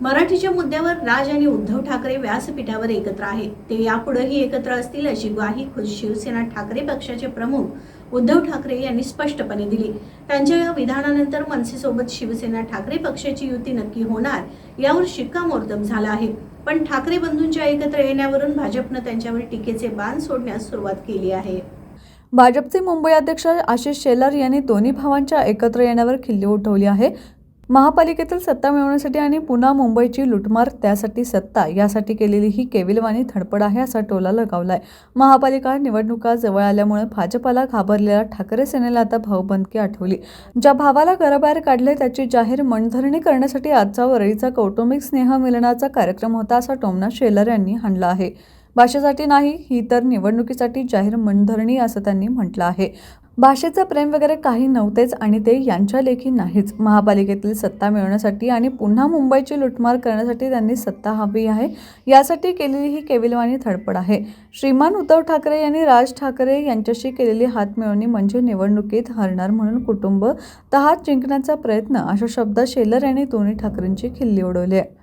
मराठीच्या मुद्द्यावर राज आणि उद्धव ठाकरे व्यासपीठावर एकत्र आहेत ते यापुढेही एकत्र असतील अशी ग्वाही खुद शिवसेना ठाकरे पक्षाचे प्रमुख उद्धव ठाकरे यांनी स्पष्टपणे दिली. त्यांच्या या विधानानंतर मनसेसोबत शिवसेना ठाकरे पक्षाची युती नक्की होणार यावर शिक्कामोर्तब झाला आहे. पण ठाकरे बंधूंच्या एकत्र येण्यावरून भाजपनं त्यांच्यावर टीकेचे बाण सोडण्यास सुरुवात केली आहे. भाजपचे मुंबई अध्यक्ष आशिष शेलार यांनी दोन्ही भावांच्या एकत्र येण्यावर खिल्ली उठवली आहे. महापालिकेतील सत्ता मिळवण्यासाठी आणि पुन्हा मुंबईची लुटमार त्यासाठी सत्ता यासाठी केलेली ही केविलवाणी धडपड आहे असा टोला लगावला आहे महापालिका निवडणुका जवळ आल्यामुळे भाजपाला घाबरलेल्या ठाकरे सेनेला आता भाऊबंदकी आठवली. ज्या भावाला घराबाहेर काढले त्याची जाहीर मनधरणी करण्यासाठी आजचा वरळीचा कौटुंबिक स्नेह मिलनाचा कार्यक्रम होता असा टोमना शेलर यांनी हाणला आहे. भाषेसाठी नाही ही तर निवडणुकीसाठी जाहीर मनधरणी असं त्यांनी म्हटलं आहे. भाषेचं प्रेम वगैरे काही नव्हतेच आणि ते यांच्या लेखी नाहीच. महापालिकेतील सत्ता मिळवण्यासाठी आणि पुन्हा मुंबईची लुटमार करण्यासाठी त्यांनी सत्ता हवी आहे यासाठी केलेली ही केविलवाणी धडपड आहे. श्रीमान उद्धव ठाकरे यांनी राज ठाकरे यांच्याशी केलेली हातमिळवणी म्हणजे निवडणुकीत हरणार म्हणून कुटुंब तहात जिंकण्याचा प्रयत्न अशा शब्दात शेलर यांनी दोन्ही ठाकरेंची खिल्ली उडवली आहे.